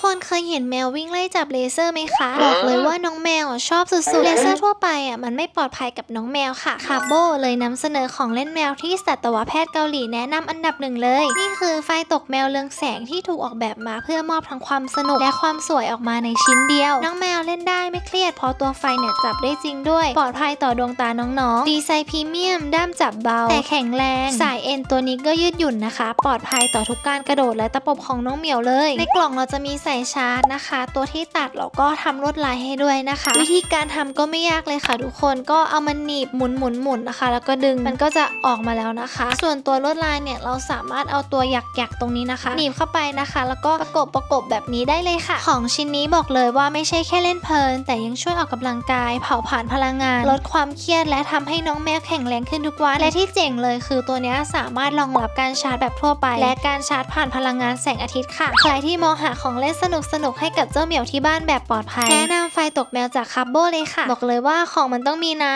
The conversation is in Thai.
คนเคยเห็นแมววิ่งไล่จับเลเซอร์ไหมคะ บอกเลยว่าน้องแมวอะชอบสุดๆ เลเซอร์ทั่วไปอะมันไม่ปลอดภัยกับน้องแมวค่ะคาโบเลยนำเสนอของเล่นแมวที่สัตวแพทย์เกาหลีแนะนำอันดับหนึ่งเลย นี่คือไฟตกแมวเรืองแสงที่ถูกออกแบบมาเพื่อมอบทั้งความสนุกและความสวยออกมาในชิ้นเดียว น้องแมวเล่นได้ไม่เครียดเพราะตัวไฟเนี่ยจับได้จริงด้วย ปลอดภัยต่อดวงตาน้องๆ ดีไซน์พรีเมียมด้ามจับเบา แต่แข็งแรง สายเอ็นตัวนี้ก็ยืดหยุ่นนะคะ ปลอดภัยต่อทุกการกระโดดและตะปบของน้องเหมียวเลย ในกล่องเราจะมีใส่ชาร์จนะคะ ตัวที่ตัดเราก็ทำลวดลายให้ด้วยนะคะ วิธีการทำก็ไม่ยากเลยค่ะ ทุกคนก็เอามันหนีบหมุนหมุนหมุนนะคะ แล้วก็ดึงมันก็จะออกมาแล้วนะคะ ส่วนตัวลวดลายเนี่ยเราสามารถเอาตัวหยักหยักๆตรงนี้นะคะหนีบเข้าไปนะคะ แล้วก็ประกบประกบแบบนี้ได้เลยค่ะ ของชิ้นนี้บอกเลยว่าไม่ใช่แค่เล่นเพลิน แต่ยังช่วยออกกำลังกาย เผาผลาญพลังงาน ลดความเครียดและทำให้น้องแมวแข็งแรงขึ้นทุกวันและที่เจ๋งเลยคือตัวนี้สามารถรองรับการชาร์จแบบทั่วไป และการชาร์จผ่านพลังงานแสงอาทิตย์ค่ะใครที่มองหาของเล่นสนุกสนุกๆให้กับเจ้าเหมียวที่บ้านแบบปลอดภัย แนะนำไฟตกแมวจากคับโบเลยค่ะ บอกเลยว่าของมันต้องมีนะ